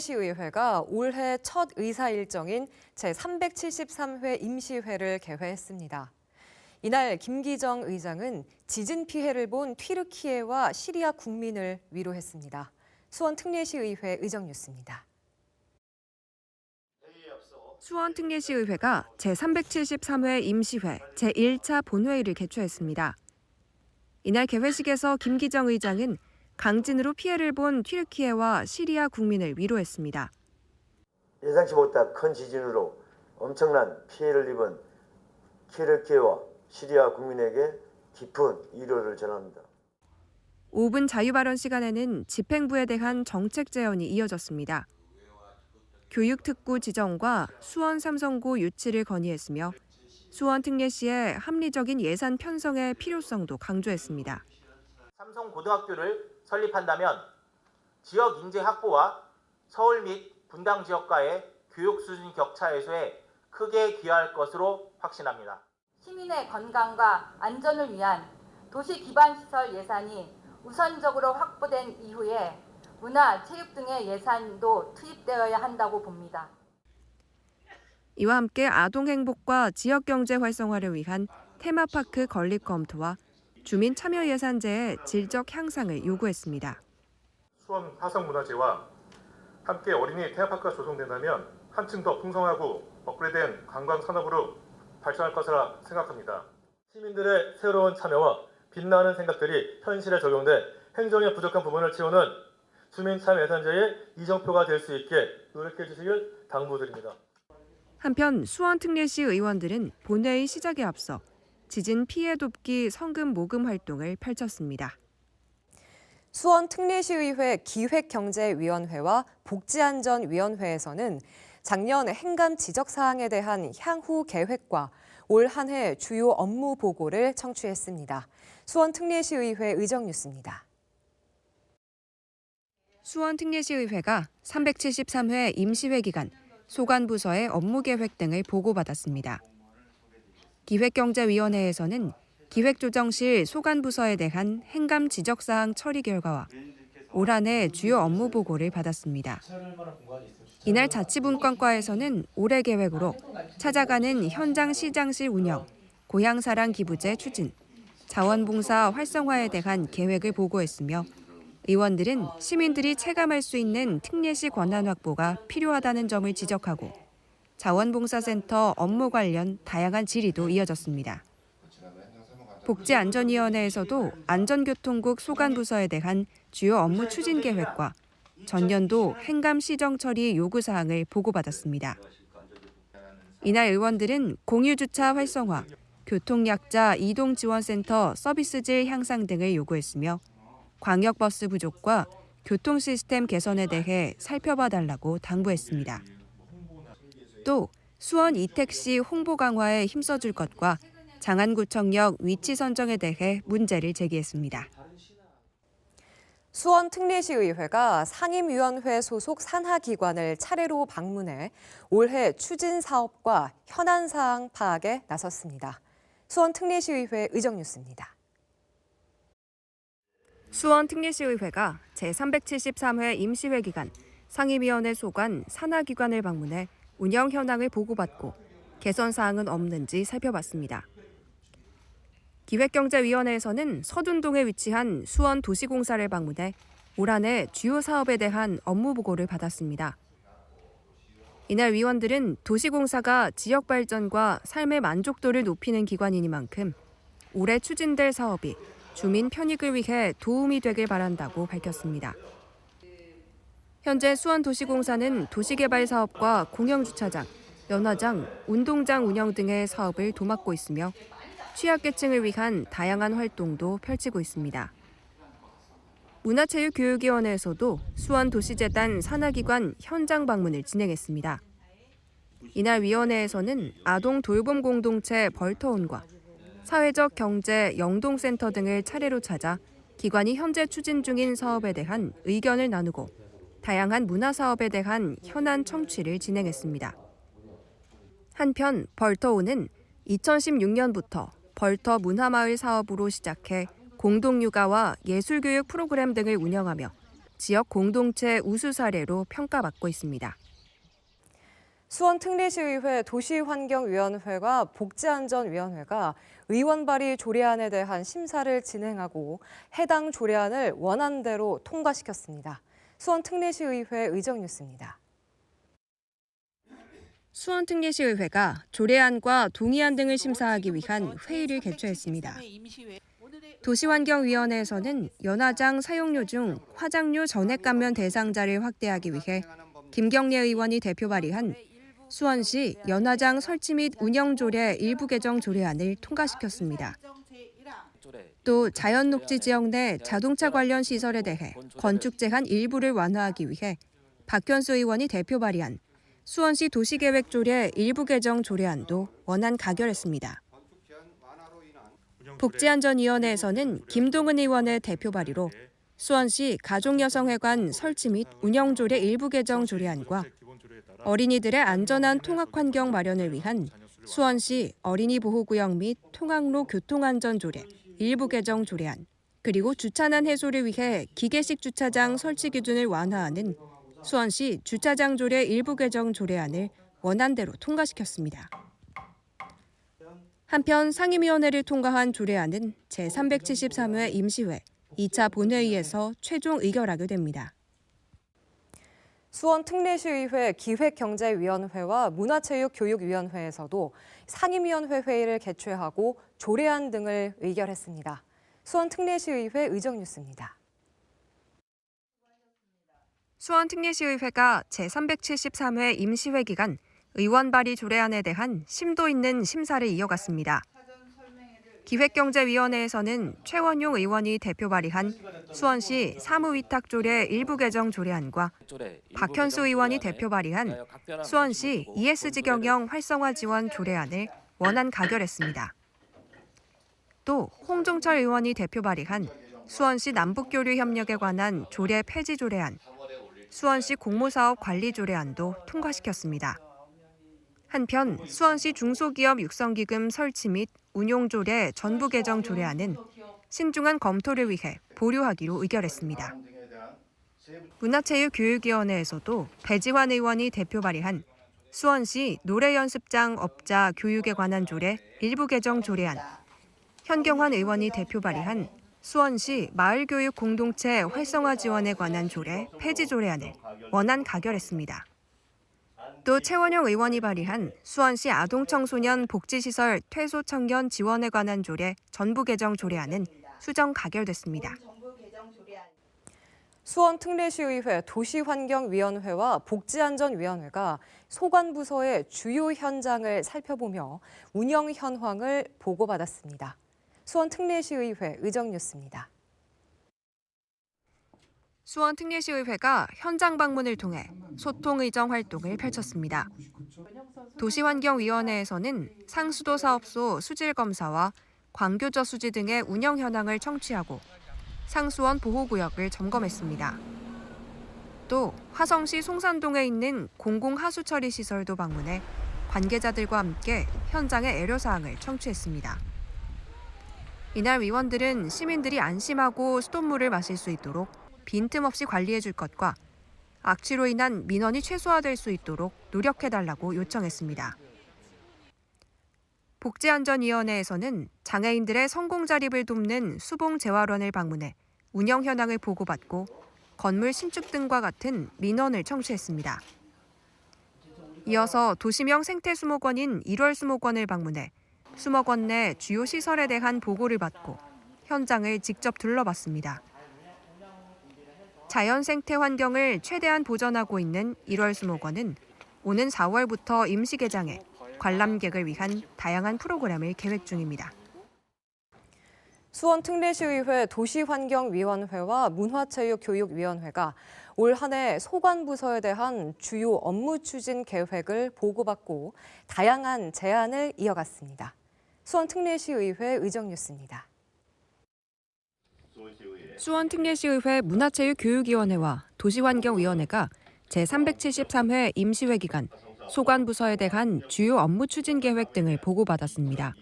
수원 특례시의회가 올해 첫 의사 일정인 제373회 임시회를 개회했습니다. 이날 김기정 의장은 지진 피해를 본 튀르키예와 시리아 국민을 위로했습니다. 수원 특례시의회 의정 뉴스입니다. 수원 특례시의회가 제373회 임시회 제1차 본회의를 개최했습니다. 이날 개회식에서 김기정 의장은 강진으로 피해를 본 튀르키예와 시리아 국민을 위로했습니다. 예상치 못한 큰 지진으로 엄청난 피해를 입은 키르키예와 시리아 국민에게 깊은 위로를 전합니다. 5분 자유 발언 시간에는 집행부에 대한 정책 제언이 이어졌습니다. 교육특구 지정과 수원 삼성고 유치를 건의했으며 수원 특례시의 합리적인 예산 편성의 필요성도 강조했습니다. 삼성 고등학교를 설립한다면 지역 인재 확보와 서울 및 분당 지역과의 교육 수준 격차 해소에 크게 기여할 것으로 확신합니다. 시민의 건강과 안전을 위한 도시 기반 시설 예산이 우선적으로 확보된 이후에 문화, 체육 등의 예산도 투입되어야 한다고 봅니다. 이와 함께 아동 행복과 지역 경제 활성화를 위한 테마파크 건립 검토와 주민 참여 예산제의 질적 향상을 요구했습니다. 수원 화성문화재와 함께 어린이 테마파크가 조성된다면 한층 더 풍성하고 업그레이드된 관광 산업으로 발전할 것이라 생각합니다. 시민들의 새로운 참여와 빛나는 생각들이 현실에 적용돼 행정의 부족한 부분을 채우는 주민 참여 예산제의 이정표가 될 수 있게 노력해 주시길 당부드립니다. 한편 수원 특례시 의원들은 본회의 시작에 앞서 지진 피해 돕기 성금 모금 활동을 펼쳤습니다. 수원 특례시의회 기획경제위원회와 복지안전위원회에서는 작년 행감 지적 사항에 대한 향후 계획과 올 한 해 주요 업무 보고를 청취했습니다. 수원 특례시의회 의정 뉴스입니다. 수원 특례시의회가 373회 임시회 기간 소관부서의 업무 계획 등을 보고받았습니다. 기획경제위원회에서는 기획조정실 소관부서에 대한 행감 지적사항 처리 결과와 올 한해 주요 업무 보고를 받았습니다. 이날 자치분권과에서는 올해 계획으로 찾아가는 현장 시장실 운영, 고향사랑 기부제 추진, 자원봉사 활성화에 대한 계획을 보고했으며 의원들은 시민들이 체감할 수 있는 특례시 권한 확보가 필요하다는 점을 지적하고 자원봉사센터 업무 관련 다양한 질의도 이어졌습니다. 복지안전위원회에서도 안전교통국 소관부서에 대한 주요 업무 추진 계획과 전년도 행감 시정 처리 요구 사항을 보고받았습니다. 이날 의원들은 공유주차 활성화, 교통약자 이동지원센터 서비스질 향상 등을 요구했으며 광역버스 부족과 교통 시스템 개선에 대해 살펴봐 달라고 당부했습니다. 또 수원 이택시 홍보 강화에 힘써줄 것과 장안구청역 위치 선정에 대해 문제를 제기했습니다. 수원 특례시의회가 상임위원회 소속 산하기관을 차례로 방문해 올해 추진 사업과 현안 사항 파악에 나섰습니다. 수원 특례시의회 의정 뉴스입니다. 수원 특례시의회가 제373회 임시회 기간 상임위원회 소관 산하기관을 방문해 운영 현황을 보고받고 개선 사항은 없는지 살펴봤습니다. 기획경제위원회에서는 서둔동에 위치한 수원 도시공사를 방문해 올한해 주요 사업에 대한 업무 보고를 받았습니다. 이날 위원들은 도시공사가 지역 발전과 삶의 만족도를 높이는 기관이니만큼 올해 추진될 사업이 주민 편익을 위해 도움이 되길 바란다고 밝혔습니다. 현재 수원도시공사는 도시개발 사업과 공영주차장, 연화장, 운동장 운영 등의 사업을 도맡고 있으며 취약계층을 위한 다양한 활동도 펼치고 있습니다. 문화체육교육위원회에서도 수원도시재단 산하기관 현장 방문을 진행했습니다. 이날 위원회에서는 아동 돌봄 공동체 벌터온과 사회적 경제 영동센터 등을 차례로 찾아 기관이 현재 추진 중인 사업에 대한 의견을 나누고 다양한 문화 사업에 대한 현안 청취를 진행했습니다. 한편 벌터온은 2016년부터 벌터 문화마을 사업으로 시작해 공동육아와 예술교육 프로그램 등을 운영하며 지역 공동체 우수 사례로 평가받고 있습니다. 수원 특례시의회 도시환경위원회가 복지안전위원회가 의원 발의 조례안에 대한 심사를 진행하고 해당 조례안을 원안대로 통과시켰습니다. 수원 특례시의회 의정뉴스입니다. 수원특례시의회가 조례안과 동의안 등을 심사하기 위한 회의를 개최했습니다. 도시환경위원회에서는 연화장 사용료 중 화장료 전액 감면 대상자를 확대하기 위해 김경래 의원이 대표 발의한 수원시 연화장 설치 및 운영 조례 일부 개정 조례안을 통과시켰습니다. 또 자연 녹지 지역 내 자동차 관련 시설에 대해 건축 제한 일부를 완화하기 위해 박현수 의원이 대표 발의한 수원시 도시계획 조례 일부 개정 조례안도 원안 가결했습니다. 복지안전위원회에서는 김동은 의원의 대표 발의로 수원시 가족여성회관 설치 및 운영 조례 일부 개정 조례안과 어린이들의 안전한 통학 환경 마련을 위한 수원시 어린이 보호구역 및 통학로 교통안전 조례 일부 개정 조례안 그리고 주차난 해소를 위해 기계식 주차장 설치 기준을 완화하는 수원시 주차장 조례 일부 개정 조례안을 원안대로 통과시켰습니다. 한편 상임위원회를 통과한 조례안은 제373회 임시회 2차 본회의에서 최종 의결하게 됩니다. 수원 특례시의회 기획경제위원회와 문화체육교육위원회에서도 상임위원회 회의를 개최하고 조례안 등을 의결했습니다. 수원 특례시의회 의정뉴스입니다. 수원 특례시의회가 제373회 임시회 기간 의원 발의 조례안에 대한 심도 있는 심사를 이어갔습니다. 기획경제위원회에서는 최원용 의원이 대표 발의한 수원시 사무위탁조례 일부 개정 조례안과 박현수 의원이 대표 발의한 수원시 ESG 경영 활성화 지원 조례안을 원안 가결했습니다. 또 홍종철 의원이 대표 발의한 수원시 남북교류 협력에 관한 조례 폐지 조례안, 수원시 공모사업 관리 조례안도 통과시켰습니다. 한편 수원시 중소기업 육성기금 설치 및 운용조례 전부 개정 조례안은 신중한 검토를 위해 보류하기로 의결했습니다. 문화체육교육위원회에서도 배지환 의원이 대표 발의한 수원시 노래연습장 업자 교육에 관한 조례 일부 개정 조례안, 현경환 의원이 대표 발의한 수원시 마을교육 공동체 활성화 지원에 관한 조례 폐지 조례안을 원안 가결했습니다. 또 최원영 의원이 발의한 수원시 아동청소년 복지시설 퇴소 청년 지원에 관한 조례 전부 개정 조례안은 수정 가결됐습니다. 수원 특례시의회 도시환경위원회와 복지안전위원회가 소관부서의 주요 현장을 살펴보며 운영 현황을 보고받았습니다. 수원 특례시의회 의정뉴스입니다. 수원 특례시의회가 현장 방문을 통해 소통 의정 활동을 펼쳤습니다. 도시환경위원회에서는 상수도 사업소 수질 검사와 광교저 수지 등의 운영 현황을 청취하고 상수원 보호구역을 점검했습니다. 또 화성시 송산동에 있는 공공하수 처리 시설도 방문해 관계자들과 함께 현장의 애로사항을 청취했습니다. 이날 위원들은 시민들이 안심하고 수돗물을 마실 수 있도록 빈틈없이 관리해 줄 것과 악취로 인한 민원이 최소화될 수 있도록 노력해달라고 요청했습니다. 복지안전위원회에서는 장애인들의 성공 자립을 돕는 수봉 재활원을 방문해 운영 현황을 보고받고 건물 신축 등과 같은 민원을 청취했습니다. 이어서 도시명 생태수목원인 1월 수목원을 방문해 수목원 내 주요 시설에 대한 보고를 받고 현장을 직접 둘러봤습니다. 자연 생태 환경을 최대한 보전하고 있는 1월 수목원은 오는 4월부터 임시 개장해 관람객을 위한 다양한 프로그램을 계획 중입니다. 수원 특례시의회 도시환경위원회와 문화체육교육위원회가 올 한해 소관부서에 대한 주요 업무 추진 계획을 보고받고 다양한 제안을 이어갔습니다. 수원 특례시의회 의정뉴스입니다. 수원특례시의회 문화체육교육위원회와 도시환경위원회가 제373회 임시회 기간 소관부서에 대한 주요 업무 추진 계획 등을 보고받았습니다.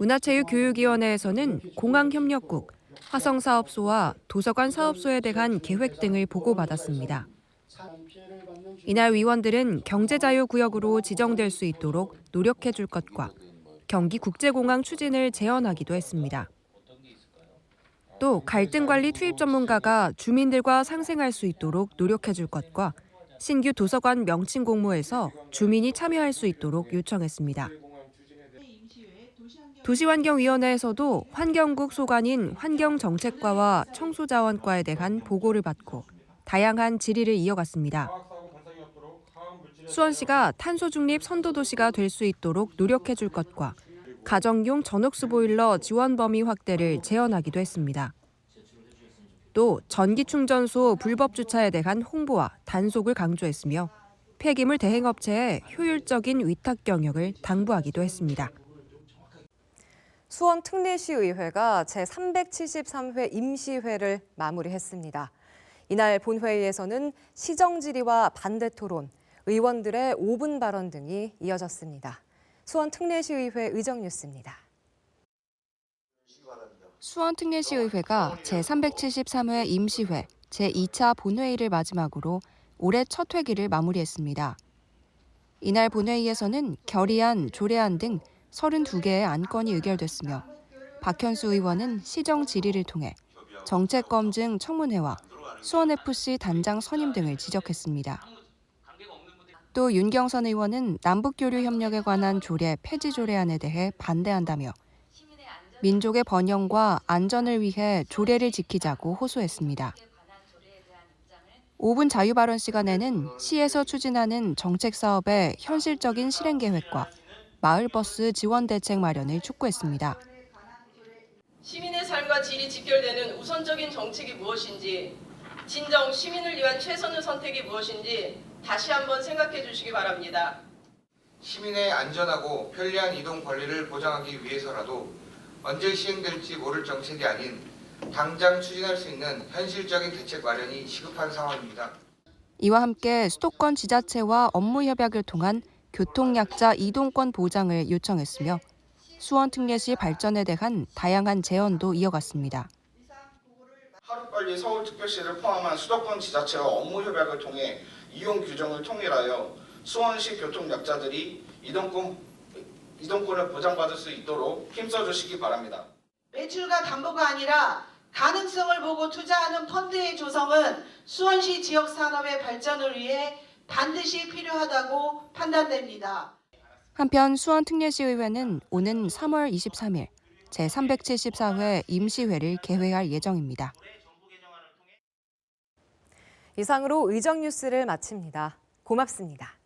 문화체육교육위원회에서는 공항협력국, 화성사업소와 도서관 사업소에 대한 계획 등을 보고받았습니다. 이날 위원들은 경제자유구역으로 지정될 수 있도록 노력해 줄 것과 경기 국제공항 추진을 제언하기도 했습니다. 또 갈등관리 투입 전문가가 주민들과 상생할 수 있도록 노력해 줄 것과 신규 도서관 명칭 공모에서 주민이 참여할 수 있도록 요청했습니다. 도시환경위원회에서도 환경국 소관인 환경정책과와 청소자원과에 대한 보고를 받고 다양한 질의를 이어갔습니다. 수원시가 탄소 중립 선도 도시가 될 수 있도록 노력해 줄 것과 가정용 전옥수 보일러 지원 범위 확대를 제언하기도 했습니다. 또 전기 충전소 불법 주차에 대한 홍보와 단속을 강조했으며 폐기물 대행업체의 효율적인 위탁 경영을 당부하기도 했습니다. 수원 특례시의회가 제373회 임시회를 마무리했습니다. 이날 본회의에서는 시정 질의와 반대 토론, 의원들의 5분 발언 등이 이어졌습니다. 수원 특례시의회 의정 뉴스입니다. 수원 특례시의회가 제373회 임시회 제2차 본회의를 마지막으로 올해 첫 회기를 마무리했습니다. 이날 본회의에서는 결의안, 조례안 등 32개의 안건이 의결됐으며 박현수 의원은 시정 질의를 통해 정책 검증 청문회와 수원FC 단장 선임 등을 지적했습니다. 또 윤경선 의원은 남북교류 협력에 관한 조례 폐지 조례안에 대해 반대한다며 민족의 번영과 안전을 위해 조례를 지키자고 호소했습니다. 5분 자유 발언 시간에는 시에서 추진하는 정책 사업의 현실적인 실행 계획과 마을버스 지원 대책 마련을 촉구했습니다. 시민의 삶과 질이 직결되는 우선적인 정책이 무엇인지, 진정 시민을 위한 최선의 선택이 무엇인지 다시 한번 생각해 주시기 바랍니다. 시민의 안전하고 편리한 이동 권리를 보장하기 위해서라도 언제 시행될지 모를 정책이 아닌 당장 추진할 수 있는 현실적인 대책 마련이 시급한 상황입니다. 이와 함께 수도권 지자체와 업무 협약을 통한 교통약자 이동권 보장을 요청했으며 수원 특례시 발전에 대한 다양한 제언도 이어갔습니다. 하루빨리 서울특별시를 포함한 수도권 지자체와 업무 협약을 통해 이용 규정을 통일하여 수원시 교통약자들이 이동권, 이동권을 보장받을 수 있도록 힘써 주시기 바랍니다. 매출과 담보가 아니라 가능성을 보고 투자하는 펀드의 조성은 수원시 지역 산업의 발전을 위해 반드시 필요하다고 판단됩니다. 한편 수원 특례시의회는 오는 3월 23일 제374회 임시회를 개회할 예정입니다. 이상으로 의정 뉴스를 마칩니다. 고맙습니다.